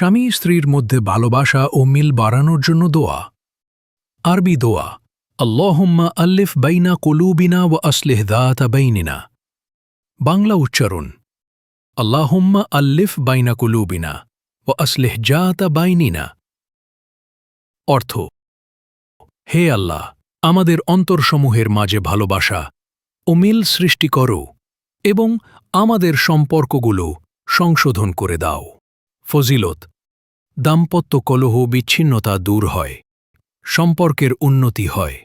স্বামী স্ত্রীর মধ্যে ভালোবাসা ও মিল বাড়ানোর জন্য দোয়া। আরবি দোয়া, আল্লাহুম্মা আল্লিফ বাইনা কুলুবিনা ও আসলিহ দাতা বাইনিনা। বাংলা উচ্চারণ, আল্লাহুম্মা আল্লিফ বাইনা কুলুবিনা ও আসলিহ জাতা বাইনিনা। অর্থ, হে আল্লাহ, আমাদের অন্তরসমূহের মাঝে ভালোবাসা ও মিল সৃষ্টি করো এবং আমাদের সম্পর্কগুলো সংশোধন করে দাও। ফজিলত দাম্পত্য কলহ বিচ্ছিন্নতা দূর হয়, সম্পর্কের উন্নতি হয়,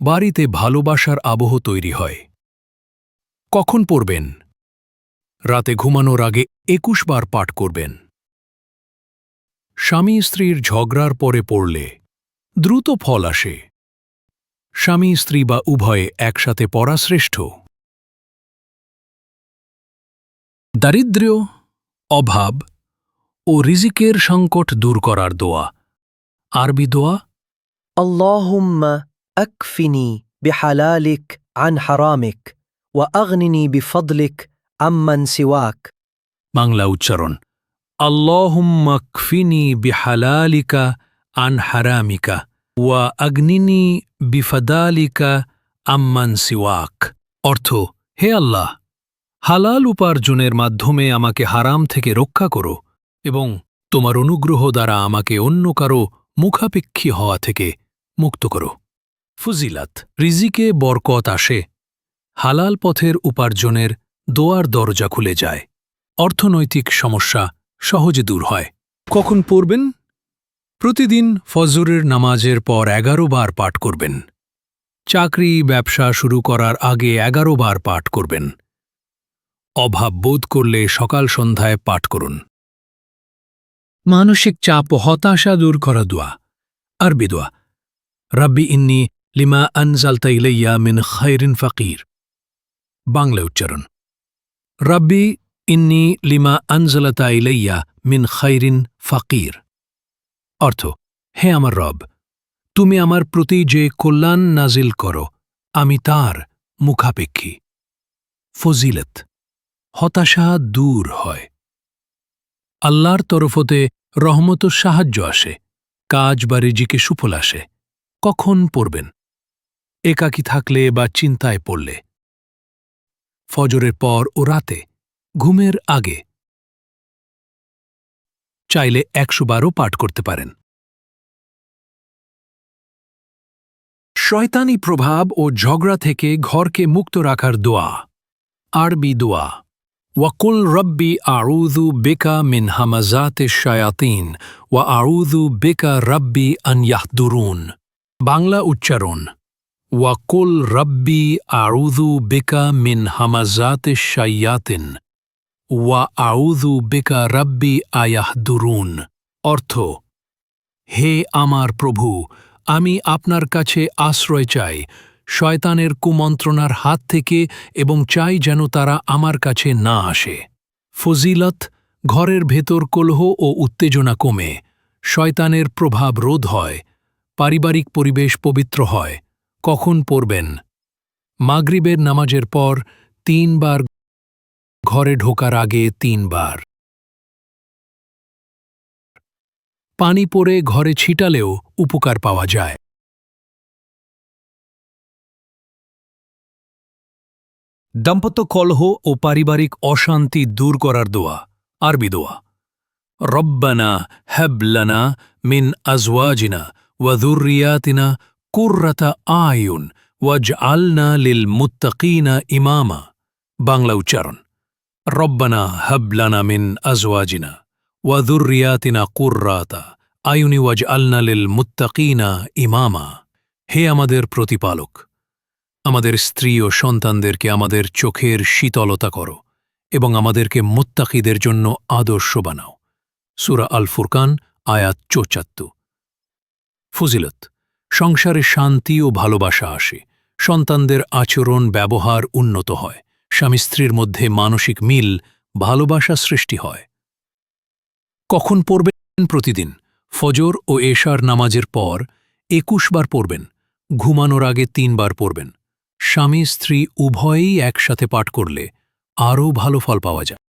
বাড়িতে ভালোবাসার আবহ তৈরি হয়। কখন পড়বেন? রাতে ঘুমানোর আগে একুশ বার পাঠ করবেন। স্বামী স্ত্রীর ঝগড়ার পরে পড়লে দ্রুত ফল আসে। স্বামী স্ত্রী বা উভয়ে একসাথে পড়া শ্রেষ্ঠ। দারিদ্র্য, অভাব ও রিজিকের সংকট দূর করার দোয়া। আরবি দোয়া আল্লাহুম্মা আকফিনি আন হারামিক ওয়া আগনিনি বিফদলিক আম্মান সিওয়াক। বাংলা উচ্চারণ আল্লাহুম্মা আকফিনি বিহালালিকা আন হারামিকা ওয়া আগ্নিনি বিফদালিকা আম্মান সিওয়াক। অর্থ হে আল্লাহ হালাল উপার্জনের মাধ্যমে আমাকে হারাম থেকে রক্ষা করো। এবং তোমার অনুগ্রহ দ্বারা আমাকে অন্য কারও মুখাপেক্ষী হওয়া থেকে মুক্ত করো। ফুজিলাত, রিজিকে বরকত আসে। হালাল পথের উপার্জনের দোয়ার দরজা খুলে যায়। অর্থনৈতিক সমস্যা সহজে দূর হয়। কখন পড়বেন? প্রতিদিন ফজরের নামাজের পর এগারো বার পাঠ করবেন। চাকরি, ব্যবসা শুরু করার আগে এগারো বার পাঠ করবেন। অভাব বোধ করলে সকাল সন্ধ্যায় পাঠ করুন। মানসিক চাপ ও হতাশা দূর করা দোয়া। আরবি দোয়া। রাব্বি ইন্নি লিমা আনজালতা ইলাইয়া মিন খাইরিন ফাকির। বাংলা উচ্চারণ। রাব্বি ইন্নি লিমা আনজালাতা ইলাইয়া মিন খাইরিন ফাকির। অর্থ, হে আমার রব, তুমি আমার প্রতি যে কল্যাণ নাজিল করো, আমি তার মুখাপেক্ষী। ফজিলত, হতাশা দূর হয়। আল্লাহর তরফতে রহমত সাহায্য আসে, কাজ বা রেজিকে সুফল আসে, কখন পড়বেন? একাকী থাকলে বা চিন্তায় পড়লে? ফজরের পর ও রাতে, ঘুমের আগে? চাইলে একশো বারও পাঠ করতে পারেন। শয়তানি প্রভাব ও ঝগড়া থেকে ঘরকে মুক্ত রাখার দোয়া, আরবি দোয়া। রব্বি আউযু বেকা মিন হামাজাতে শায়াতিন ওয়া আউযু বেকা রব্বি আন ইয়াহদুরুন বাংলা উচ্চারণ ওয়াকুল রব্বি আউযু বেকা মিন হামাজাতে শায়াতিন ওয়া আউযু বেকা রব্বি আয়াহদুরুন অর্থ, হে আমার প্রভু, আমি আপনার কাছে আশ্রয় চাই। শয়তানের কুমন্ত্রণার হাত থেকে এবং চাই যেন তারা আমার কাছে না আসে। ফজিলত, ঘরের ভেতর কলহ ও উত্তেজনা কমে। শয়তানের প্রভাব রোধ হয়। পারিবারিক পরিবেশ পবিত্র হয়। কখন পড়বেন? মাগরিবের নামাজের পর তিনবার ঘরে ঢোকার আগে তিনবার। পানি পড়ে ঘরে ছিটালেও উপকার পাওয়া যায়। দাম্পত্য কলহ ও পারিবারিক অশান্তি দূর করার দোয়া, আরবি দোয়া। রব্বানা হ্যাবলানা মিন আজওয়াজিনা ওয়াদুরিয়াতিনা কুর্রাতা আয়ুন ওয়াজ আলনা লিল মুত্তাকিনা ইমামা। বাংলা উচ্চারণ, রব্বানা হাবলানা মিন আজওয়াজিনা ওয়াদুরিয়াতিনা কুর্রাতা আয়ুনি ওয়াজ আলনা লিল মুত্তাকিনা ইমামা। হে আমাদের প্রতিপালক আমাদের স্ত্রী ও সন্তানদেরকে আমাদের চোখের শীতলতা করো এবং আমাদেরকে মুত্তাকিদের জন্য আদর্শ বানাও। সুরা আল ফুরকান আয়াত চোচাত্তু ফজিলত, সংসারে শান্তি ও ভালোবাসা আসে, সন্তানদের আচরণ, ব্যবহার উন্নত হয়, স্বামী স্ত্রীর মধ্যে মানসিক মিল, ভালোবাসা সৃষ্টি হয়। কখন পড়বেন প্রতিদিন? ফজর ও এশার নামাজের পর একুশ বার পড়বেন, ঘুমানোর আগে তিনবার পড়বেন স্বামী স্ত্রী উভয়েই একসাথে পাঠ করলে আরও ভালো ফল পাওয়া যায়।